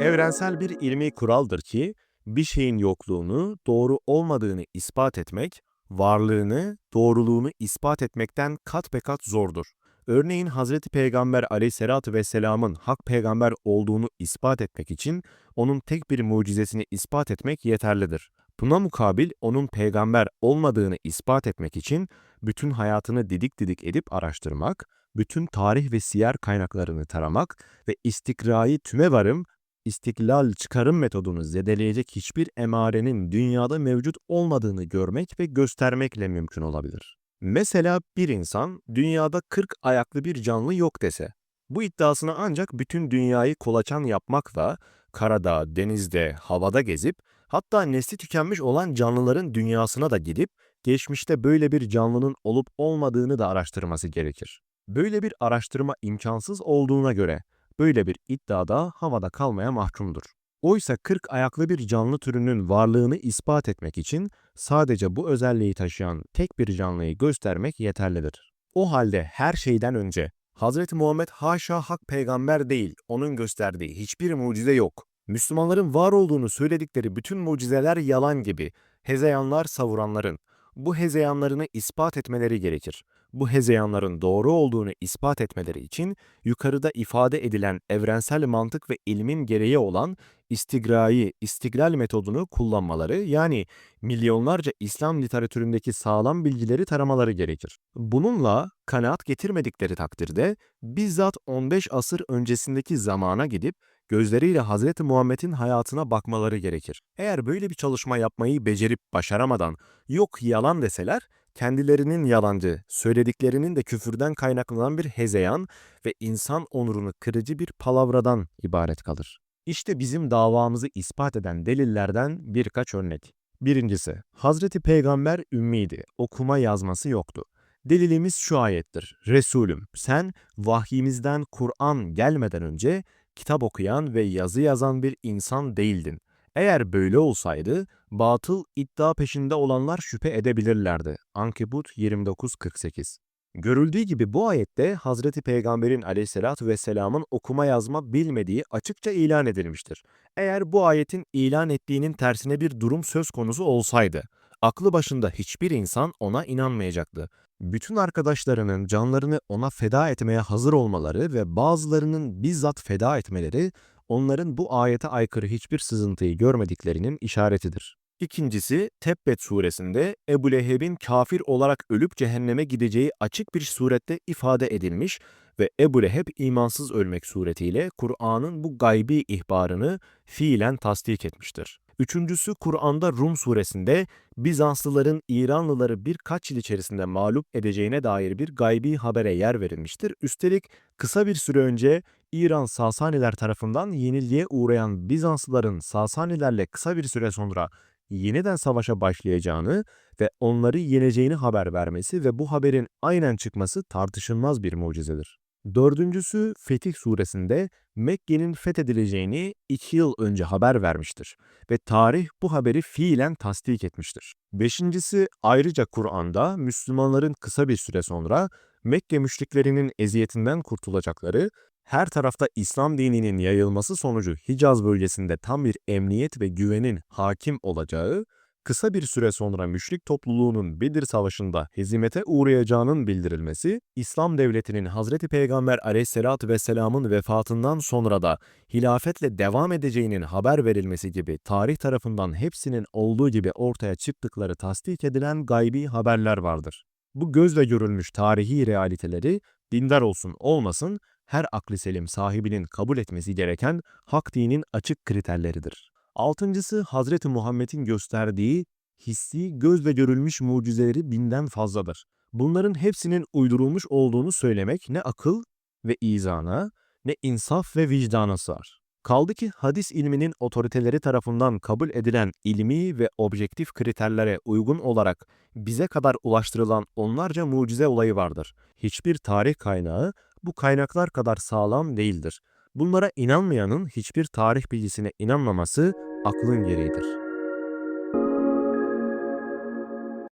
Evrensel bir ilmi kuraldır ki, bir şeyin yokluğunu, doğru olmadığını ispat etmek, varlığını, doğruluğunu ispat etmekten kat be kat zordur. Örneğin Hazreti Peygamber aleyhissalatü vesselamın hak peygamber olduğunu ispat etmek için onun tek bir mucizesini ispat etmek yeterlidir. Buna mukabil onun peygamber olmadığını ispat etmek için bütün hayatını didik didik edip araştırmak, bütün tarih ve siyer kaynaklarını taramak ve istikrayı tüme varım, istiklal çıkarım metodunu zedeleyecek hiçbir emarenin dünyada mevcut olmadığını görmek ve göstermekle mümkün olabilir. Mesela bir insan dünyada 40 ayaklı bir canlı yok dese, bu iddiasını ancak bütün dünyayı kolaçan yapmakla karada, denizde, havada gezip hatta nesli tükenmiş olan canlıların dünyasına da gidip geçmişte böyle bir canlının olup olmadığını da araştırması gerekir. Böyle bir araştırma imkansız olduğuna göre böyle bir iddiada havada kalmaya mahkumdur. Oysa 40 ayaklı bir canlı türünün varlığını ispat etmek için sadece bu özelliği taşıyan tek bir canlıyı göstermek yeterlidir. O halde her şeyden önce Hz. Muhammed haşa hak peygamber değil, onun gösterdiği hiçbir mucize yok. Müslümanların var olduğunu söyledikleri bütün mucizeler yalan gibi, hezeyanlar savuranların, bu hezeyanlarını ispat etmeleri gerekir. Bu hezeyanların doğru olduğunu ispat etmeleri için yukarıda ifade edilen evrensel mantık ve ilmin gereği olan istigrayı, istiglal metodunu kullanmaları yani milyonlarca İslam literatüründeki sağlam bilgileri taramaları gerekir. Bununla kanaat getirmedikleri takdirde bizzat 15 asır öncesindeki zamana gidip gözleriyle Hz. Muhammed'in hayatına bakmaları gerekir. Eğer böyle bir çalışma yapmayı becerip başaramadan yok yalan deseler, kendilerinin yalancı, söylediklerinin de küfürden kaynaklanan bir hezeyan ve insan onurunu kırıcı bir palavradan ibaret kalır. İşte bizim davamızı ispat eden delillerden birkaç örnek. Birincisi, Hazreti Peygamber ümmiydi, okuma yazması yoktu. Delilimiz şu ayettir. Resulüm, sen vahyimizden Kur'an gelmeden önce kitap okuyan ve yazı yazan bir insan değildin. Eğer böyle olsaydı, batıl iddia peşinde olanlar şüphe edebilirlerdi. Ankebut 29.48 Görüldüğü gibi bu ayette Hazreti Peygamber'in aleyhissalatü vesselamın okuma yazma bilmediği açıkça ilan edilmiştir. Eğer bu ayetin ilan ettiğinin tersine bir durum söz konusu olsaydı, aklı başında hiçbir insan ona inanmayacaktı. Bütün arkadaşlarının canlarını ona feda etmeye hazır olmaları ve bazılarının bizzat feda etmeleri, onların bu ayete aykırı hiçbir sızıntıyı görmediklerinin işaretidir. İkincisi Tebbet suresinde Ebu Leheb'in kafir olarak ölüp cehenneme gideceği açık bir surette ifade edilmiş ve Ebu Leheb imansız ölmek suretiyle Kur'an'ın bu gaybi ihbarını fiilen tasdik etmiştir. Üçüncüsü Kur'an'da Rum suresinde Bizanslıların İranlıları birkaç yıl içerisinde mağlup edeceğine dair bir gaybi habere yer verilmiştir. Üstelik kısa bir süre önce İran Sasaniler tarafından yenilgiye uğrayan Bizanslıların Sasanilerle kısa bir süre sonra yeniden savaşa başlayacağını ve onları yeneceğini haber vermesi ve bu haberin aynen çıkması tartışılmaz bir mucizedir. Dördüncüsü Fetih suresinde Mekke'nin fethedileceğini iki yıl önce haber vermiştir ve tarih bu haberi fiilen tasdik etmiştir. Beşincisi ayrıca Kur'an'da Müslümanların kısa bir süre sonra Mekke müşriklerinin eziyetinden kurtulacakları, her tarafta İslam dininin yayılması sonucu Hicaz bölgesinde tam bir emniyet ve güvenin hakim olacağı, kısa bir süre sonra müşrik topluluğunun Bedir Savaşı'nda hezimete uğrayacağının bildirilmesi, İslam devletinin Hazreti Peygamber aleyhissalatü vesselamın vefatından sonra da hilafetle devam edeceğinin haber verilmesi gibi tarih tarafından hepsinin olduğu gibi ortaya çıktıkları tasdik edilen gaybi haberler vardır. Bu gözle görülmüş tarihi realiteleri dindar olsun olmasın her akli selim sahibinin kabul etmesi gereken hak dinin açık kriterleridir. Altıncısı Hazreti Muhammed'in gösterdiği hissi gözle görülmüş mucizeleri binden fazladır. Bunların hepsinin uydurulmuş olduğunu söylemek ne akıl ve izana ne insaf ve vicdana sığar. Kaldı ki hadis ilminin otoriteleri tarafından kabul edilen ilmi ve objektif kriterlere uygun olarak bize kadar ulaştırılan onlarca mucize olayı vardır. Hiçbir tarih kaynağı bu kaynaklar kadar sağlam değildir. Bunlara inanmayanın hiçbir tarih bilgisine inanmaması aklın gereğidir.